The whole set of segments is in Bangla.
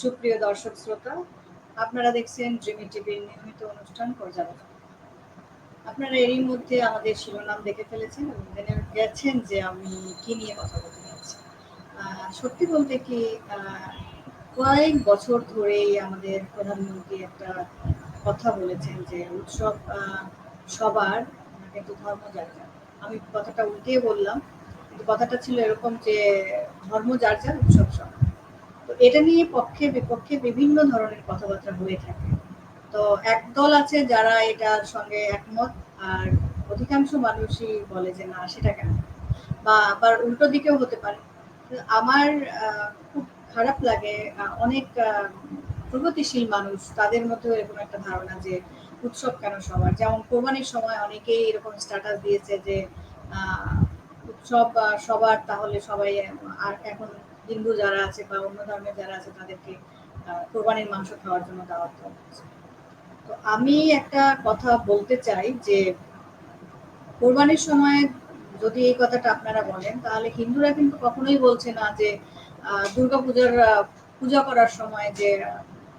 সুপ্রিয় দর্শক শ্রোতা, আপনারা দেখছেন ড্রিমি টিভির নিয়মিত অনুষ্ঠান পর্যালোচনা। আপনারা এরই মধ্যে আমাদের শিরোনাম দেখে ফেলেছেন এবং জেনে গেছেন যে আমি কি নিয়ে কথা বলতে যাচ্ছি। সত্যি বলতে কি কয়েক বছর ধরেই আমাদের প্রধানমন্ত্রী একটা কথা বলেছেন যে উৎসব সবার কিন্তু ধর্ম যার যার। আমি কথাটা উল্টিয়ে বললাম, কিন্তু কথাটা ছিল এরকম যে ধর্ম যার যার, উৎসব সবার। তো এটা নিয়ে পক্ষে বিপক্ষে বিভিন্ন ধরনের কথাবার্তা হয়ে থাকে। তো একদল আছে যারা এটার সঙ্গে একমত, আর অধিকাংশ মানুষই বলে যে না, সেটা কেন? বা আবার উল্টো দিকেও হতে পারে। আমার খুব খারাপ লাগে অনেক প্রগতিশীল মানুষ, তাদের মধ্যে এরকম একটা ধারণা যে উৎসব কেন সবার? যেমন কোরবানির সময় অনেকেই এরকম স্ট্যাটাস দিয়েছে যে উৎসব সবার, তাহলে সবাই আর এখন হিন্দু যারা আছে বা অন্য ধর্মের যারা আছে, তাদেরকে কোরবানির মাংস খাওয়ার জন্য দাওয়াত দেওয়া হচ্ছে। তো আমি একটা কথা বলতে চাই যে, কোরবানির সময় যদি এই কথাটা আপনারা বলেন, তাহলে হিন্দুরা কিন্তু কখনোই বলছে না যে দুর্গা পূজার পূজা করার সময় যে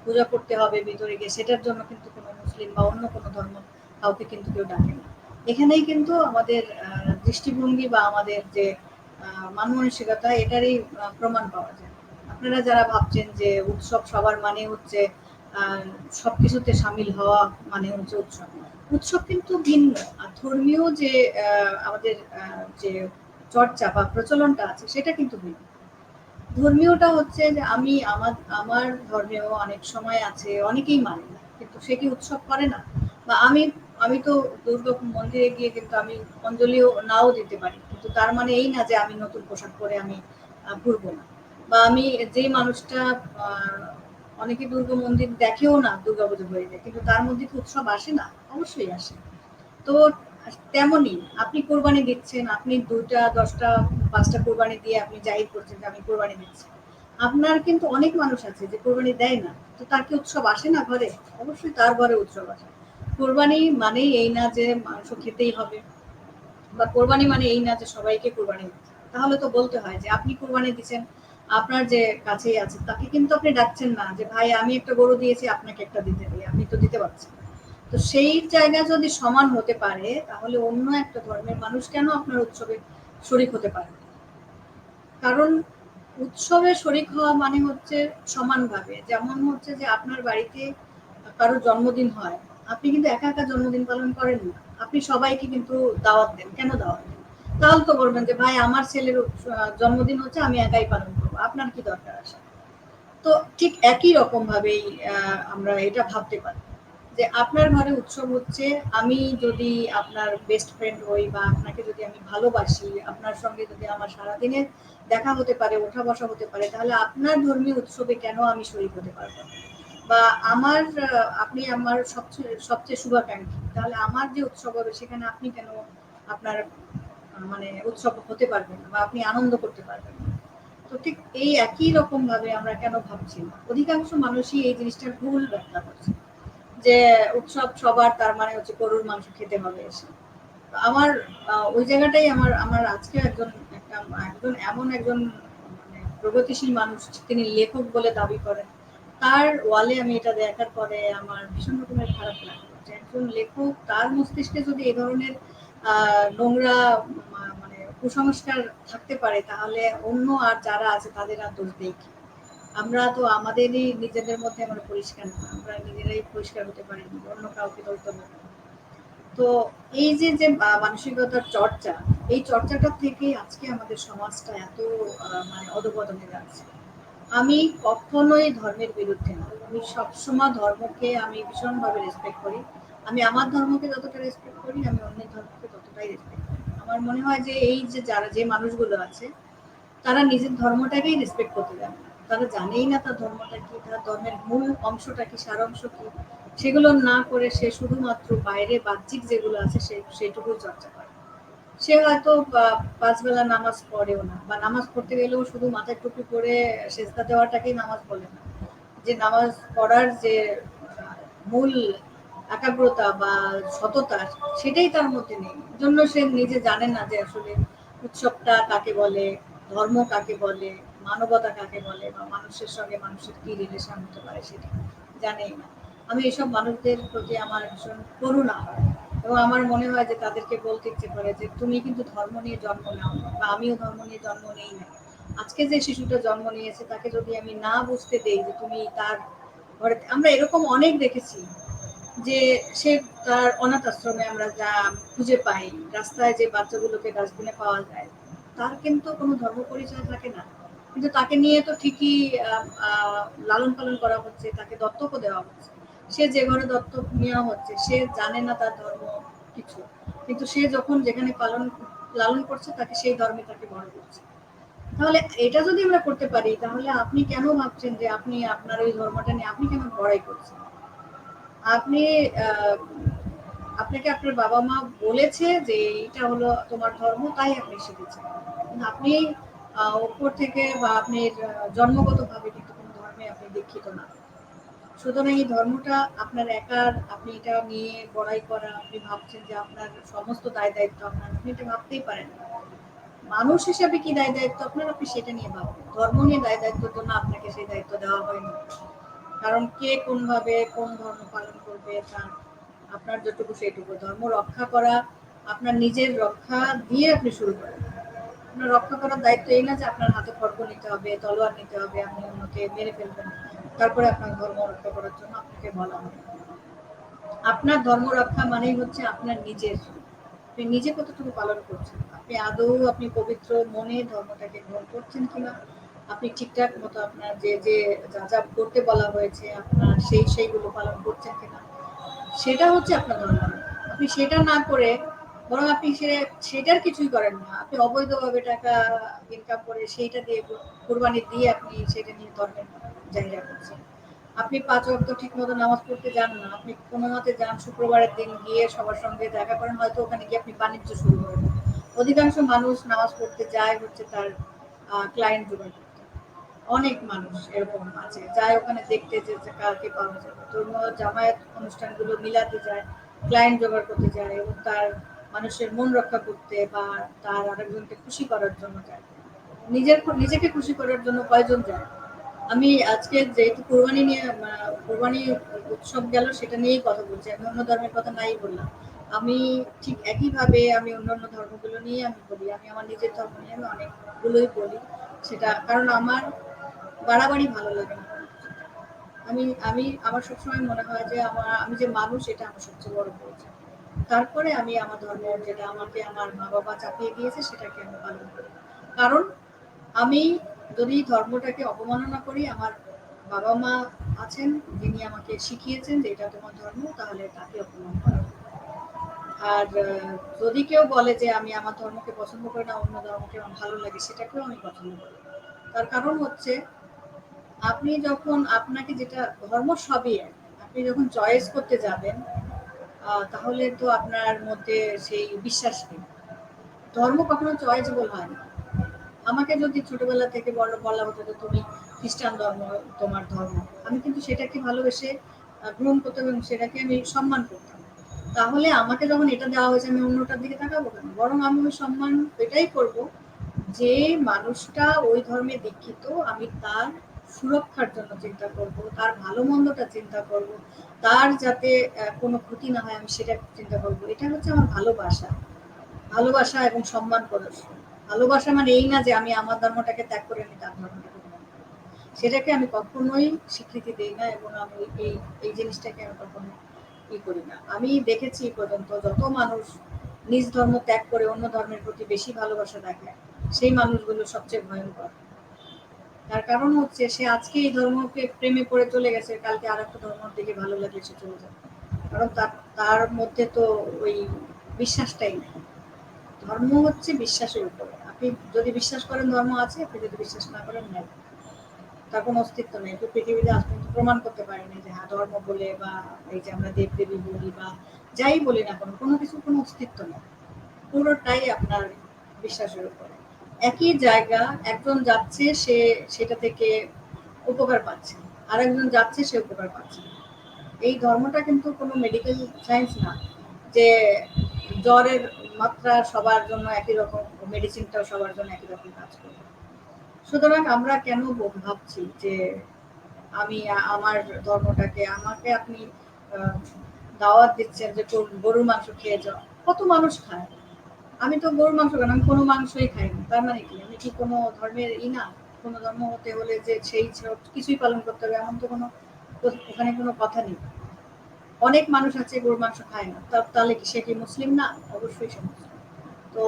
পূজা করতে হবে ভিতরে গিয়ে, সেটার জন্য কিন্তু কোনো মুসলিম বা অন্য কোনো ধর্ম কাউকে কিন্তু কেউ ডাকে না। এখানেই কিন্তু আমাদের দৃষ্টিভঙ্গি বা আমাদের যে মান মানসিকতা এটারই প্রমাণ পাওয়া যায়। আপনারা যারা ভাবছেন যে উৎসব সবার মানে হচ্ছে সবকিছুতে সামিল হওয়া মানে হচ্ছে উৎসব উৎসব কিন্তু ভিন্ন। আর ধর্মীয় যে আমাদের যে চর্চা বা প্রচলনটা আছে, সেটা কিন্তু ভিন্ন। ধর্মীয়টা হচ্ছে যে আমি, আমার আমার ধর্মেও অনেক সময় আছে, অনেকেই মানে না, কিন্তু সে কি উৎসব করে না? বা আমি আমি তো দুর্গা মন্দিরে গিয়ে কিন্তু আমি অঞ্জলিও নাও দিতে পারি। কিন্তু তার মানে এই না যে আমি নতুন পোশাক পরে আমি ঘুরবো না। বা আমি যে মানুষটা অনেকে দুর্গা মন্দির দেখেও না দুর্গা পুজো হয়ে যায় কিন্তু তার মধ্যে কি উৎসব আসে না? অবশ্যই আসে। তো তেমনই আপনি কোরবানি দিচ্ছেন, আপনি দুইটা, দশটা, পাঁচটা কোরবানি দিয়ে আপনি জাহির করছেন আমি কোরবানি দিচ্ছি। আপনার কিন্তু অনেক মানুষ আছে যে কোরবানি দেয় না, তো তার কি উৎসব আসে না ঘরে? অবশ্যই তার ঘরে উৎসব আসে। কোরবানি মানেই এই না যে মাংস খেতেই হবে, বা কোরবানি মানে এই না যে সবাইকে কোরবানি তাহলে তো বলতে হয় যে আপনি কোরবানি দিচ্ছেন, আপনার যে কাছেই আছে, তাকে কিন্তু আপনি ডাকছেন না যে, ভাই, আমি একটা গরু দিয়েছি, আপনাকে একটা দিতে দিই আপনি তো দিতে পারছেন তো সেই জায়গা যদি সমান হতে পারে, তাহলে অন্য একটা ধর্মের মানুষ কেন আপনার উৎসবে শরিক হতে পারে কারণ উৎসবে শরিক হওয়া মানে হচ্ছে সমানভাবে। যেমন হচ্ছে যে আপনার বাড়িতে কারও জন্মদিন হয় আপনি কিন্তু একা একা জন্মদিন পালন করেন না। আপনি সবাইকে কিন্তু দাওয়াত দেন। কেন দাওয়াত দেন? তাহলে তো বলবেন যে, ভাই, আমার ছেলের জন্মদিন হচ্ছে, আমি একাই পালন করব। আপনার কি দরকার আছে? তো ঠিক একই রকম ভাবেই আমরা এটা ভাবতে পারি যে, আপনার ঘরে উৎসব হচ্ছে, আমি যদি আপনার বেস্ট ফ্রেন্ড হই বা আপনাকে যদি আমি ভালোবাসি, আপনার সঙ্গে যদি আমার সারাদিনে দেখা হতে পারে, ওঠা বসা হতে পারে, তাহলে আপনার ধর্মীয় উৎসবে কেন আমি শরীর হতে পারব বা আমার আপনি আমার সবচেয়ে সবচেয়ে শুভাকাঙ্ক্ষী, তাহলে আমার যে উৎসব হবে সেখানে আপনি কেন আপনার মানে উৎসব হতে পারবেন বা আপনি আনন্দ করতে পারবেন তো ঠিক এই একই রকম ভাবে আমরা কেন ভাবছি না? অধিকাংশ মানুষই এই জিনিসটার ভুল ব্যাখ্যা করছে, যে উৎসব সবার তার মানে হচ্ছে গরুর মাংস খেতে হবে এসে। আমার ওই জায়গাটাই আমার আমার আজকে একজন, একটা, একজন এমন একজন মানে প্রগতিশীল মানুষ, তিনি লেখক বলে দাবি করেন তার ওয়ালে আমি এটা দেখার পরে আমার ভীষণ রকমের খারাপ লাগল। একজন লেখক তার মস্তিষ্কে যদি এ ধরনের নোংরা মানে কুসংস্কার থাকতে পারে, তাহলে অন্য আর যারা আছে তাদের আর দোষ দেই আমরা তো আমাদেরই নিজেদের মধ্যে আমরা পরিষ্কার না, আমরা নিজেরাই পরিষ্কার হতে পারি অন্য কাউকে দোষ দেবো তো এই যে যে মানসিকতার চর্চা, এই চর্চাটা থেকে আজকে আমাদের সমাজটা এত মানে অধপতনে যাচ্ছে। আমি কখনোই ধর্মের বিরুদ্ধে না। আমি সবসময় ধর্মকে আমি ভীষণভাবে রেসপেক্ট করি। আমি আমার ধর্মকে যতটা রেসপেক্ট করি, আমি অন্যের ধর্মকে ততটাই রেসপেক্ট করি। আমার মনে হয় যে এই যে যারা, যে মানুষগুলো আছে, তারা নিজের ধর্মটাকেই রেসপেক্ট করতে জানে তারা জানেই না তার ধর্মটা কি, তার ধর্মের মূল অংশটা কি সার অংশ কি। সেগুলো না করে সে শুধুমাত্র বাইরে বাহ্যিক যেগুলো আছে সে সেটুকু চর্চা করে। সে হয়তো পাঁচ বেলা নামাজ পড়েও না বা নামাজ পড়তে গেলেও শুধু মাথায় টুপি পরে সেজদা দেওয়াটাকেই নামাজ বলে না। যে নামাজ পড়ার যে মূল একাগ্রতা বা সততা সেটাই তার মধ্যে নেই। জন্য সে নিজে জানে না যে আসলে উৎসবটা কাকে বলে, ধর্ম কাকে বলে, মানবতা কাকে বলে বা মানুষের সঙ্গে মানুষের কি রিলেশন হতে পারে সেটা জানেই না। আমি এসব মানুষদের প্রতি আমার ভীষণ করুণা। হয় এবং আমার মনে হয় যে তাদেরকে বলতে ইচ্ছে করে যে তুমি কিন্তু ধর্ম নিয়ে জন্ম নাও, বা আমিও ধর্ম নিয়ে জন্ম নেই। না আজকে যে শিশুটা জন্ম নিয়েছে, তাকে যদি আমি না বুঝতে দেই যে তুমি তার ঘরে আমরা এরকম অনেক দেখেছি যে সে তার অনাথ আশ্রমে আমরা যা খুঁজে পাই, রাস্তায় যে বাচ্চাগুলোকে ডাস্টবিনে পাওয়া যায়, তার কিন্তু কোনো ধর্ম পরিচয় থাকে না। কিন্তু তাকে নিয়ে তো ঠিকই লালন পালন করা হচ্ছে, তাকে দত্তকও দেওয়া হচ্ছে। সে যে ঘরে দত্তক নেওয়া হচ্ছে, সে জানে না তার ধর্ম কিছু। কিন্তু সে যখন যেখানে পালন, লালন করছে, তাকে সেই ধর্মে তাকে বড় করছে। তাহলে এটা যদি আমরা করতে পারি, তাহলে আপনি কেন ভাবছেন যে আপনি আপনার ওই ধর্মটা নিয়ে আপনি কেন বড়াই করছেন? আপনি আপনাকে আপনার বাবা মা বলেছে যে এটা হলো তোমার ধর্ম, তাই আপনি শিখেছেন আপনি উপর থেকে বা আপনি জন্মগতভাবে কিন্তু কোনো ধর্মে আপনি দীক্ষিত না। সুতরাং এই ধর্মটা আপনার একার, আপনি এটা নিয়ে বড়াই করা, আপনি ভাবছেন যে আপনার সমস্ত দায় দায়িত্ব আপনার, আপনি এটা ভাবতেই পারেন মানুষ হিসাবে কি দায় দায়িত্ব আপনার? আপনি সেটা নিয়ে ভাববেন ধর্ম নিয়ে দায় দায়িত্ব তো না, আপনাকে সেই দায়িত্ব দেওয়া হয়নি। কারণ কে কোন ভাবে কোন ধর্ম পালন করবে তার আপনার যতটুকু সেইটুকু। ধর্ম রক্ষা করা, আপনার নিজের রক্ষা দিয়ে আপনি শুরু করেন। আপনার রক্ষা করার দায়িত্ব এই না যে আপনার হাতে খড়গ নিতে হবে, তলোয়ার নিতে হবে, আপনি অন্যকে মেরে ফেলবেন তারপরে আপনার ধর্ম রক্ষা করার জন্য আপনাকে বলা হবে আপনার ধর্ম রক্ষা মানেই হচ্ছে আপনার নিজের। আপনি নিজে কতটুকু পালন করছেন? আপনি আদৌ আপনি পবিত্র মনে ধর্মটাকে গ্রহণ করছেন কিনা? আপনি ঠিকঠাক মতো আপনার যে যে যা যা করতে বলা হয়েছে, আপনার সেই, সেইগুলো পালন করছেন কিনা? সেটা হচ্ছে আপনার ধর্ম। আপনি সেটা না করে বরং আপনি সে, সেটার কিছুই করেন না। আপনি অবৈধভাবে টাকা ইনকাম করে সেইটা দিয়ে কোরবানি দিয়ে আপনি সেটা নিয়ে ধর্মের জায়গা করছেন। আপনি পাঁচ অক্ট ঠিক মতো নামাজ পড়তে যান না। আপনি কোনো মতে যান, শুক্রবারের দিন গিয়ে সবার সঙ্গে দেখা করেন, হয়তো ওখানে গিয়ে আপনি বাণিজ্য শুরু করেন। অধিকাংশ মানুষ নামাজ পড়তে যায় হচ্ছে তার ক্লায়েন্ট জোগাড় করতে। অনেক মানুষ এরকম আছে। যায় ওখানে দেখতে যে কালকে পাওয়া যাবে ধর্মীয় জামায়াত অনুষ্ঠানগুলো মিলাতে যায় ক্লায়েন্ট জোগাড় করতে যায় এবং তার মানুষের মন রক্ষা করতে বা তার আরেকজনকে খুশি করার জন্য যায়। নিজের, নিজেকে খুশি করার জন্য কয়জন যায়? আমি আজকে যেহেতু কোরবানি নিয়ে কোরবানি উৎসব গেল, সেটা নিয়েই কথা বলছি। আমি অন্য ধর্মের কথা নাই বললাম। আমি ঠিক একইভাবে আমি অন্যান্য ধর্মগুলো নিয়ে আমি বলি। আমি আমার নিজের ধর্ম নিয়ে আমি অনেকগুলোই বলি। সেটা, কারণ আমার বাড়াবাড়ি ভালো লাগে আমি আমি, আমার সবসময় মনে হয় যে আমার, আমি যে মানুষ, এটা আমার সবচেয়ে বড় পরিচয় তারপরে আমি আমার ধর্ম, যেটা আমাকে আমার মা বাবা চাপিয়ে দিয়েছে, সেটাকে আমি পালন করি। কারণ আমি যদি ধর্মটাকে অবমাননা করি, আমার বাবা মা আছেন, যিনি আমাকে শিখিয়েছেন যে এটা তোমার ধর্ম, তাহলে তাকে অপমান করা আর যদি কেউ বলে যে আমি আমার ধর্মকে পছন্দ করি না, অন্য ধর্মকে আমার ভালো লাগে, সেটাকেও আমি পছন্দ করি। তার কারণ হচ্ছে, আপনি যখন আপনাকে যেটা ধর্ম সবই আপনি যখন চয়েস করতে যাবেন তাহলে তো আপনার মধ্যে সেই বিশ্বাস নেই। ধর্ম কখনো চয়েসেবল হয় না। আমাকে যদি ছোটবেলা থেকে বড় বলা হতো যে তুমি খ্রিস্টান ধর্ম, তোমার ধর্ম, আমি কিন্তু সেটাকে ভালোবেসে গ্রহণ করতাম এবং সেটাকে আমি সম্মান করতাম। তাহলে আমাকে যখন এটা দেওয়া হয়েছে, আমি অন্যটার দিকে তাকাবো কেন? বরং আমি ওই সম্মান এটাই করব যে মানুষটা ওই ধর্মে দীক্ষিত, আমি তার সুরক্ষার জন্য চিন্তা করব, তার ভালো মন্দটা চিন্তা করব, তার যাতে কোনো ক্ষতি না হয়, আমি সেটা চিন্তা করব। এটা হচ্ছে আমার ভালোবাসা। ভালোবাসা এবং সম্মান প্রদর্শন ভালোবাসা মানে এই না যে আমি আমার ধর্মটাকে ত্যাগ করে আমি তার ধর্মটাকে সেটাকে আমি কখনোই স্বীকৃতি দিই না এবং আমি এই এই জিনিসটাকে আমি কখনো ই করি না। আমি দেখেছি পর্যন্ত যত মানুষ নিজ ধর্ম ত্যাগ করে অন্য ধর্মের প্রতি বেশি ভালোবাসা দেখায়, সেই মানুষগুলো সবচেয়ে ভয়ঙ্কর। তার কারণ হচ্ছে সে আজকে এই ধর্মকে প্রেমে পড়ে চলে গেছে, কালকে আর একটা ধর্মের দিকে ভালো লাগলে সে চলে যাবে। কারণ তার তার মধ্যে তো ওই বিশ্বাসটাই নেই। ধর্ম হচ্ছে বিশ্বাসের উপরে। আপনি যদি বিশ্বাস করেন ধর্ম আছে, আপনি যদি বিশ্বাস না করেন, নেই। তার কোনো অস্তিত্ব নেই। তো পৃথিবীতে আজ পর্যন্ত প্রমাণ করতে পারেনি যে হ্যাঁ ধর্ম বলে বা এই যে আমরা দেব দেবী বলি বা যাই বলি না কোনো কোনো কিছু কোনো অস্তিত্ব নেই। পুরোটাই আপনার বিশ্বাসের উপরে। একই জায়গা একজন যাচ্ছে, সে সেটা থেকে উপকার পাচ্ছে। আর একজন যাচ্ছে, সে উপকার পাচ্ছে এই ধর্মটা কিন্তু কোনো মেডিকেল সায়েন্স না। যে জ্বরের মাত্রা সবার জন্য একই রকম মেডিসিনটাও সবার জন্য একই রকম কাজ করবে সুতরাং আমরা কেন ভাবছি যে আমি আমার ধর্মটাকে, আমাকে আপনি দাওয়াত দিচ্ছেন যে গরুর মাংস খেয়ে যাও। কত মানুষ খায়? আমি তো গরুর মাংস খাই আমি কোনো মাংসই খাই না। তার মানে কি? আমি কি কোনো ধর্মের ই না? কোনো ধর্ম হতে হলে যে সেই কিছুই পালন করতে হবে, এমন তো কোনো, ওখানে কোনো কথা নেই। অনেক মানুষ আছে গরুর মাংস খায় না। তাহলে কি সে কি মুসলিম না? অবশ্যই সে মুসলিম। তো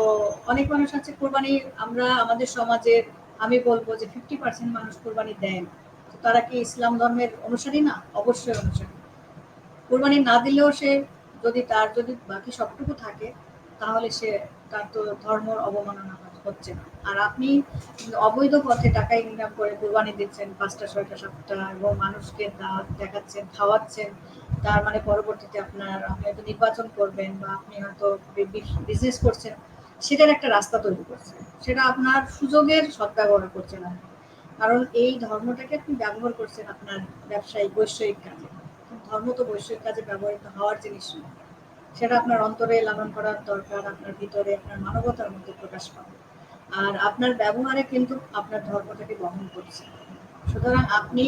অনেক মানুষ আছে কোরবানি, আমরা আমাদের সমাজের আমি বলব যে ফিফটি পার্সেন্ট মানুষ কোরবানি দেন তো তারা কি ইসলাম ধর্মের অনুসারী না? অবশ্যই অনুসারী। কোরবানি না দিলেও সে যদি তার যদি বাকি সবটুকু থাকে, তাহলে সে তার তো ধর্মর অবমাননা হচ্ছে না। আর আপনি অবৈধ পথে টাকা ইনকাম করে কোরবানি দিচ্ছেন, পাঁচটা, ছয়টা, সাতটা, এবং মানুষকে দাঁত দেখাচ্ছেন, খাওয়াচ্ছেন তার মানে পরবর্তীতে আপনার, আপনি হয়তো নির্বাচন করবেন বা আপনি হয়তো বিজনেস করছেন, সেটার একটা রাস্তা তৈরি করছে সেটা আপনার সুযোগের সদ্ব্যবহার করছেন আপনি। কারণ এই ধর্মটাকে আপনি ব্যবহার করছেন আপনার ব্যবসায়িক, বৈষয়িক কাজে। ধর্ম তো বৈষয়িক কাজে ব্যবহৃত হওয়ার জিনিস নয় সেটা আপনার অন্তরে লালন করার দরকার, আপনার ভিতরে আপনার মানবতার মধ্যে প্রকাশ পাবে আর আপনার ব্যবহারে কিন্তু আপনার ধর্মটাকে বহন করছে সুতরাং আপনি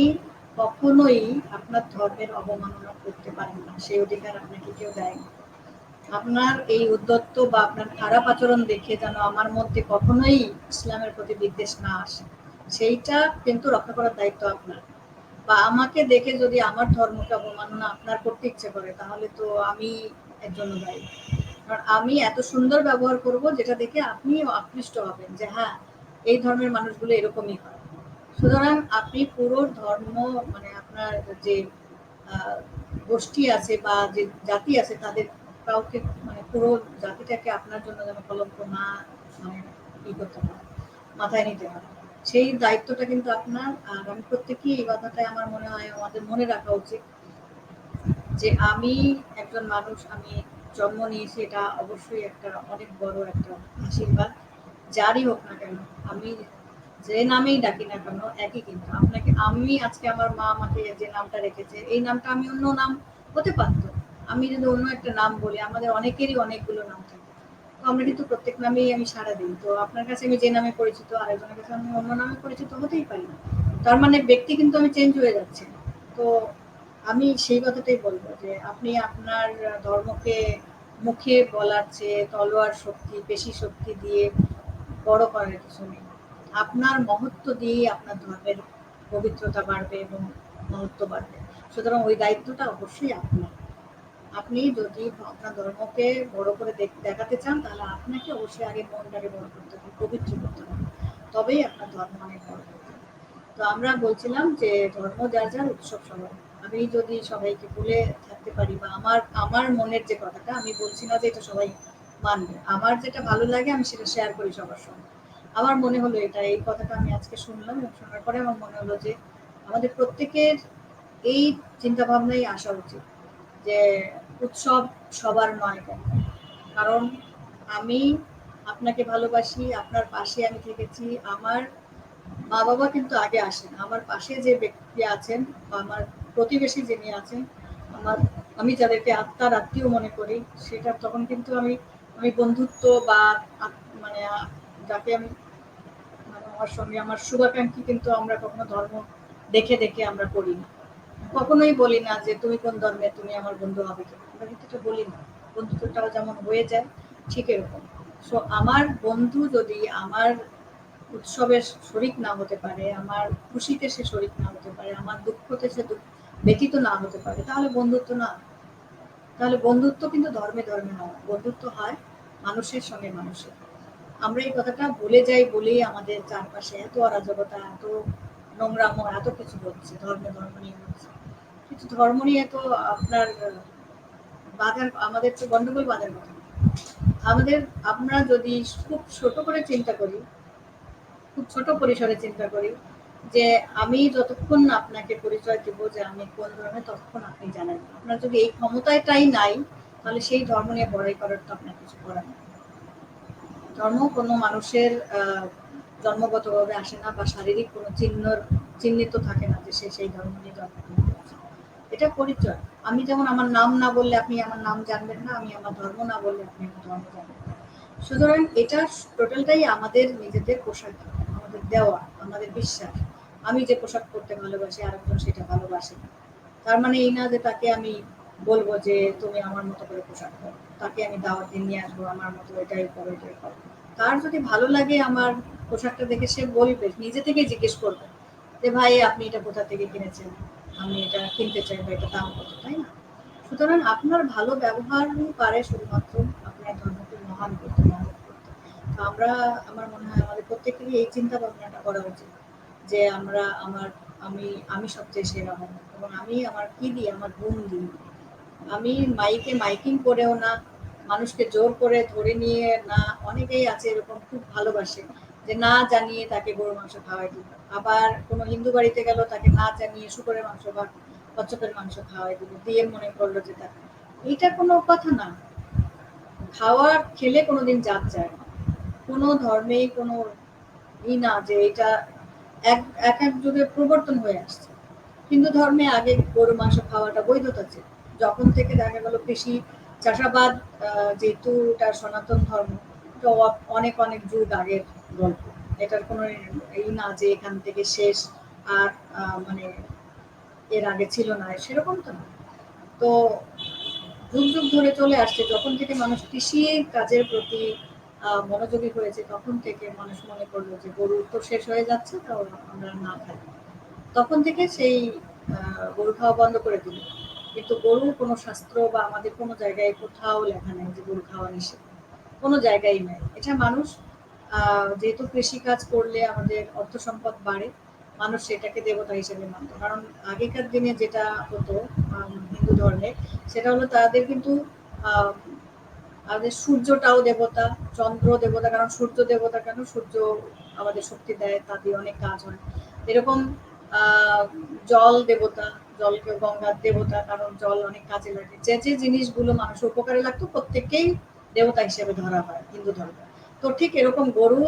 কখনোই আপনার ধর্মের অবমাননা করতে পারেন না। সেই অধিকার আপনাকে কেউ দেয় না। আপনার এই উদ্যত্ত বা আপনার খারাপ আচরণ দেখে যেন আমার মধ্যে কখনোই ইসলামের প্রতি বিদ্বেষ না আসে, সেইটা কিন্তু রক্ষা করার দায়িত্ব আপনার। বা আমাকে দেখে যদি আমার ধর্মকে অবমাননা আপনার করতে ইচ্ছে করে, তাহলে তো আমি এর জন্য দায়ী। কারণ আমি এত সুন্দর ব্যবহার করব যেটা দেখে আপনিও আকৃষ্ট হবেন যে হ্যাঁ এই ধর্মের মানুষগুলো এরকমই হয়। সুতরাং আপনি পুরো ধর্ম মানে আপনার যে গোষ্ঠী আছে বা যে জাতি আছে, তাদের কাউকে মানে পুরো জাতিটাকে আপনার জন্য যেন কলঙ্ক না মানে ই করতে হয় মাথায় নিতে হয় সেই দায়িত্বটা কিন্তু আপনার, আর আমি প্রত্যেকেই এই কথাটাই আমার মনে হয়, আমাদের মনে রাখা উচিত যে আমি একজন মানুষ, আমি জন্ম নিয়েছি, এটা অবশ্যই একটা অনেক বড় একটা আশীর্বাদ। যারই হোক না কেন, আমি যে নামেই ডাকি না কেন, একই কিন্তু। আপনাকে, আমি আজকে আমার মা আমাকে যে নামটা রেখেছে, এই নামটা আমি অন্য নাম হতে পারতো। আমি যদি অন্য একটা নাম বলি, আমাদের অনেকেরই অনেকগুলো নাম থাকে। তো আমরা কিন্তু প্রত্যেক নামেই আমি সারা দিই। তো আপনার কাছে আমি যে নামে পরিচিত, আরেকজনের কাছে আমি অন্য নামে পরিচিত হতেই পারি না। তার মানে ব্যক্তি কিন্তু আমি চেঞ্জ হয়ে যাচ্ছি। তো আমি সেই কথাটাই বলব যে আপনি আপনার ধর্মকে মুখে বলার চেয়ে তলোয়ার শক্তি, পেশি শক্তি দিয়ে বড় করার কিছু নেই। আপনার মহত্ব দিয়েই আপনার ধর্মের পবিত্রতা বাড়বে এবং মহত্ব বাড়বে। সুতরাং ওই দায়িত্বটা অবশ্যই আপনার। আপনি যদি আপনার ধর্মকে বড় করে দেখাতে চান, তাহলে আপনাকে অবশ্যই আগে মনটাকে বড় করতে হবে, পবিত্র করতে হবে। তবেই আপনার ধর্ম অনেক বড় করতে হবে। তো আমরা বলছিলাম যে ধর্ম যার যার উৎসব সবাই আমি যদি সবাইকে বলে থাকতে পারি বা আমার আমার মনের যে কথাটা, আমি বলছি না যে এটা সবাই মানবে। আমার যেটা ভালো লাগে, আমি সেটা শেয়ার করি সবার সঙ্গে। আমার মনে হলো এটা, এই কথাটা আমি আজকে শুনলাম এবং শোনার পরে আমার মনে হলো যে আমাদের প্রত্যেকের এই চিন্তা ভাবনাই আসা উচিত যে উৎসব সবার নয় কেন? কারণ আমি আপনাকে ভালোবাসি, আপনার পাশে আমি থেকেছি, আমার মা বাবা কিন্তু আগে আসেন। আমার পাশে যে ব্যক্তি আছেন বা আমার প্রতিবেশী যিনি আছেন, আমার, আমি যাদেরকে আত্মার আত্মীয় মনে করি সেটা তখন কিন্তু আমি আমি বন্ধুত্ব বা মানে যাকে আমি মানে আমার সঙ্গে আমার শুভাকাঙ্ক্ষী কিন্তু আমরা কখনো ধর্ম দেখে দেখে আমরা করি না কখনোই বলি না যে, তুমি কোন ধর্মে, তুমি আমার বন্ধু হবে কি আমরা কিন্তু বলি না। বন্ধুত্বটাও যেমন হয়ে যায়, ঠিক এরকম। সো আমার বন্ধু যদি আমার উৎসবের শরিক না হতে পারে, আমার খুশিতে সে শরিক না হতে পারে, আমার দুঃখতে সে ব্যতীত না হতে পারে, তাহলে বন্ধুত্ব না। তাহলে বন্ধুত্ব কিন্তু ধর্মে ধর্মে নয়, বন্ধুত্ব হয় মানুষের সঙ্গে মানুষের। আমরা এই কথাটা ভুলে যাই বলেই আমাদের চারপাশে এত অরাজকতা, এত নোংরাম এত কিছু হচ্ছে, ধর্ম ধর্ম নিয়ে হচ্ছে। কিন্তু ধর্ম নিয়ে তো আপনার বাধার, আমাদের তো গন্ডগোল বাধার কথা আমাদের, আমরা যদি খুব ছোট করে চিন্তা করি, খুব ছোট পরিসরে চিন্তা করি, যে আমি যতক্ষণ আপনাকে পরিচয় দেবো যে আমি কোন ধর্মে, ততক্ষণ আপনি জানেন। আপনার যদি এই ক্ষমতাটাই নাই, তাহলে সেই ধর্ম নিয়ে বড়াই করার তো আপনার কিছু করার নেই। ধর্ম কোনো মানুষের জন্মগতভাবে আসে না বা শারীরিক কোনো চিহ্ন চিহ্নিত থাকে না যে সে সেই ধর্ম নিয়ে জন্মগ্রহণ এটা পরিচয়। আমি যেমন আমার নাম না বললে আপনি আমার নাম জানবেন না, আমি আমার ধর্ম না বললে আপনি আমার ধর্ম জানবেন না। সুতরাং এটা টোটালটাই আমাদের নিজেদের পোশাক, আমাদের দেওয়া, আমাদের বিশ্বাস। আমি যে পোশাক পরতে ভালোবাসি, আরেকজন সেটা ভালোবাসে তার মানে এই না যে তাকে আমি বলব যে তুমি আমার মতো করে পোশাক পরো। তাকে আমি দাওয়াতে নিয়ে আসব, আমার মতো এটাই করো এটাই করো। তার যদি ভালো লাগে আমার পোশাকটা দেখে সে বলবে, নিজে থেকে জিজ্ঞেস করবে যে, ভাই, আপনি এটা কোথা থেকে কিনেছেন? আমি এটা কিনতে চাই বা এটা দাম কত? তাই না? সুতরাং আপনার ভালো ব্যবহারই পারে শুধুমাত্র আপনার ধর্মকে মহান করতে মহান করতে তো আমরা, আমার মনে হয় আমাদের প্রত্যেকেরই এই চিন্তা ভাবনাটা করা উচিত যে, আমরা আমার, আমি আমি সবচেয়ে সেরা হব এবং আমি আমার কি দিই? আমার গুণ দিই। আমি মাইকে মাইকিং করেও না মানুষকে জোর করে ধরে নিয়ে না, অনেকেই আছে এরকম খুব ভালোবাসে যে না জানিয়ে তাকে গরু মাংস খাওয়াই দিল। আবার কোনো হিন্দু বাড়িতে গেল, তাকে না জানিয়ে শুকরের মাংস বা কচ্ছপের মাংস খাওয়াই দিল, দিয়ে মনে করল যে তাকে এইটা কোনো কথা না। খাওয়ার খেলে কোনোদিন জাত যায় না। কোনো ধর্মেই কোনো ই না যে এটা এক এক এক যুগে প্রবর্তন হয়ে আসছে। হিন্দু ধর্মে আগে গরু মাংস খাওয়াটা বৈধতা ছিল। যখন থেকে দেখা গেল কৃষি চাষাবাদ যেহেতু এটা সনাতন ধর্ম, তো অনেক অনেক যুগ আগের গল্প। এটার কোনো এই না যে এখান থেকে শেষ আর মানে এর আগে ছিল না, সেরকম তো না। তো যুগ যুগ ধরে চলে আসছে, যখন থেকে মানুষ কৃষি কাজের প্রতি মনোযোগী হয়েছে, তখন থেকে মানুষ মনে করল যে গরু তো শেষ হয়ে যাচ্ছে তো আমরা না খাই। তখন থেকে সেই গরু খাওয়া বন্ধ করে দিল। কিন্তু গরুর কোনো শাস্ত্র বা আমাদের কোনো জায়গায় কোথাও লেখা নেই যে গরু খাওয়া নিষেধ। কোনো জায়গায় নেই। এটা মানুষ যেহেতু কৃষি কাজ করলে আমাদের অর্থ সম্পদ বাড়ে, মানুষ সেটাকে দেবতা হিসেবে মানত। কারণ আগেকার দিনে যেটা হতো হিন্দু ধর্মে, সেটা হলো তাদের কিন্তু আমাদের সূর্যটাও দেবতা, চন্দ্র দেবতা, কারণ সূর্য দেবতা কেন? সূর্য আমাদের শক্তি দেয় তা দিয়ে অনেক কাজ হয়। এরকম জল দেবতা জলকে গঙ্গার দেবতা, কারণ জল অনেক কাজে লাগে। যে যে জিনিসগুলো মানুষের উপকারে লাগতো প্রত্যেককেই দেবতা হিসেবে ধরা হয়, হিন্দু ধর্মে। তো ঠিক এরকম গরু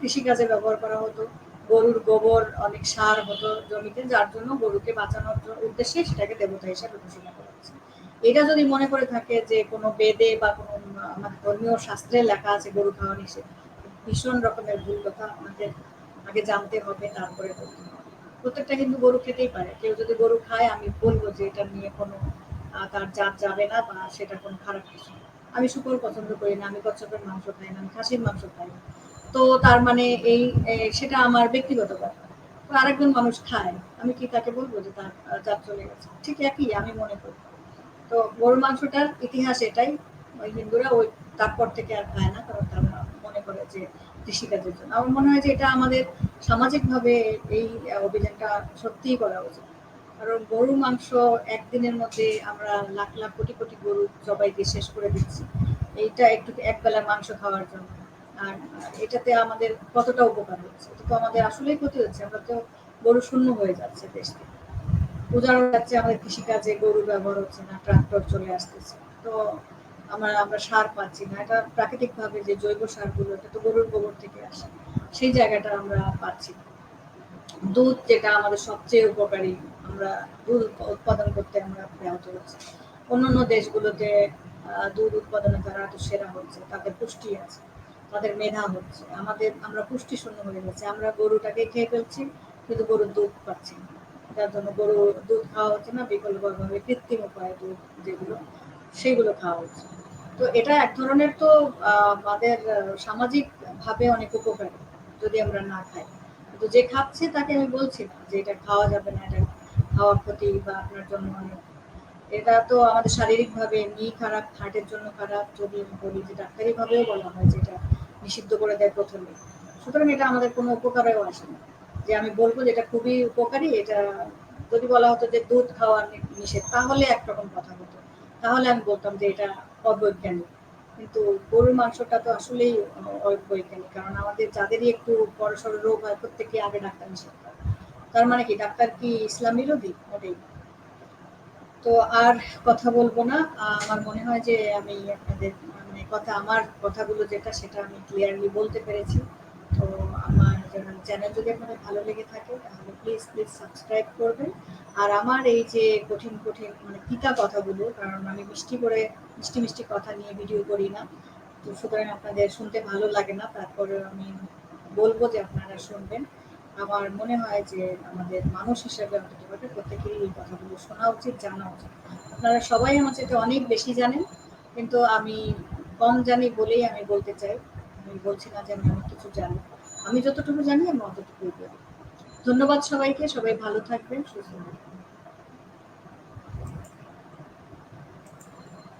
কৃষিকাজে ব্যবহার করা হতো। গরুর গোবর অনেক সার হতো জমিতে, যার জন্য গরুকে বাঁচানোর উদ্দেশ্যে সেটাকে দেবতা হিসেবে ঘোষণা করা হচ্ছে এটা যদি মনে করে থাকে যে কোনো বেদে বা কোনো আমার ধর্মীয় শাস্ত্রে লেখা আছে গরু খাওয়া নিষেধ, ভীষণ রকমের ভুল কথা আমাদের আগে জানতে হবে, তারপরে করতে হবে। প্রত্যেকটা কিন্তু গরু খেতেই পারে। কেউ যদি গরু খায়, আমি বলব যে এটা নিয়ে কোনো তার জাত যাবে না বা সেটা কোনো খারাপ কিছু আমি শুকর পছন্দ করি না, আমি কচ্ছপের মাংস খাই না, আমি খাসির মাংস খাই না। তো তার মানে এই সেটা আমার ব্যক্তিগত ব্যাপার। তো আরেকজন মানুষ খায়, আমি কি তাকে বলব যে তার জাত চলে গেছে? ঠিক একই, আমি মনে করি। তো গরুর মাংসটার ইতিহাস এটাই, ওই হিন্দুরা ওই, তারপর থেকে আর খায় না, কারণ তারা মনে করে যে কৃষিকাজের জন্য। আমার মনে হয় যে এটা আমাদের সামাজিকভাবে এই অভিযানটা সত্যিই করা উচিত। কারণ গরু, মাংস একদিনের মধ্যে আমরা লাখ লাখ কোটি কোটি গরু জবাই দিয়ে শেষ করে দিচ্ছি। এইটা একটু একবেলা মাংস খাওয়ার জন্য। আর এটাতে আমাদের কতটা উপকার হচ্ছে? এটা তো আমাদের আসলেই ক্ষতি হচ্ছে। আমরা তো গরু শূন্য হয়ে যাচ্ছে দেশ থেকে উদাহরণ যাচ্ছে আমাদের কৃষিকাজে গরু ব্যবহার হচ্ছে না, ট্রাক্টর চলে আসতেছে। তো আমরা আমরা সার পাচ্ছি না। এটা প্রাকৃতিকভাবে যে জৈব সারগুলো, এটা তো গরুর গোবর থেকে আসে। সেই জায়গাটা আমরা পাচ্ছি। দুধ যেটা আমাদের সবচেয়ে উপকারী, আমরা দুধ উৎপাদন করতে আমরা ব্যাহত হচ্ছে। অন্যান্য দেশগুলোতে দুধ উৎপাদনে তারা এত সেরা হচ্ছে, তাদের পুষ্টি আছে, তাদের মেধা হচ্ছে। আমাদের, আমরা পুষ্টি শূন্য হয়ে গেছে। আমরা গরুটাকে খেয়ে ফেলছি, কিন্তু গরুর দুধ পাচ্ছি না। যার জন্য গরু দুধ খাওয়া হচ্ছে না, বিকল্পভাবে কৃত্রিম উপায়ে দুধ যেগুলো সেগুলো খাওয়া হচ্ছে। তো এটা এক ধরনের তো আমাদের সামাজিক ভাবে অনেক উপকারী। যদি আমরা না খাই। কিন্তু যে খাচ্ছে তাকে আমি বলছি না যে এটা খাওয়া যাবে না, এটা খাওয়ার ক্ষতি বা আপনার জন্য এটা তো আমাদের শারীরিকভাবে এমনি খারাপ, হার্টের জন্য খারাপ। যদি বলি যে ডাক্তারি ভাবেও বলা হয় যেটা নিষিদ্ধ করে দেয় প্রথমে। সুতরাং এটা আমাদের কোনো উপকারেও আসে না। যে আমি বলব যে এটা খুবই উপকারী, এটা যদি বলা হতো যে দুধ খাওয়া নিষেধ, তাহলে একরকম কথা হতো। তাহলে আমি বলতাম যে এটা অবৈজ্ঞানিক। কিন্তু গরুর মাংসটা তো আসলেই অবৈজ্ঞানিক কারণ আমাদের যাদেরই একটু বড়সড় রোগ হয় প্রত্যেকে আগে ডাক্তার নিষেধ করে। তার মানে কি, ডাক্তার কি ইসলাম বিরোধী? ওটাই তো আর কথা বলব না। আমার মনে হয় যে আমি আপনাদের মানে কথা, আমার কথাগুলো যেটা, সেটা আমি ক্লিয়ারলি বলতে পেরেছি। তো আমার চ্যানেল যদি আপনাদের ভালো লেগে থাকে, তাহলে প্লিজ প্লিজ সাবস্ক্রাইব করবেন। আর আমার এই যে কঠিন কঠিন মানে পিতা কথাগুলো, কারণ আমি মিষ্টি করে, মিষ্টি মিষ্টি কথা নিয়ে ভিডিও করি না, তো সুতরাং আপনাদের শুনতে ভালো লাগে না, তারপরে আমি বলব যে আপনারা শুনবেন। আমার মনে হয় যে আমাদের মানুষ হিসেবে অন্তত প্রত্যেকেরই এই কথাগুলো শোনা উচিত, জানা উচিত। আপনারা সবাই আমার চেয়ে অনেক বেশি জানেন, কিন্তু আমি কম জানি বলেই আমি বলতে চাই। আমি বলছি না যে আমি অনেক কিছু জানি। আমি যতটুকু জানি আমি অতটুকুই বলি। ধন্যবাদ সবাইকে সবাই ভালো থাকবেন সুস্থ থাকবেন।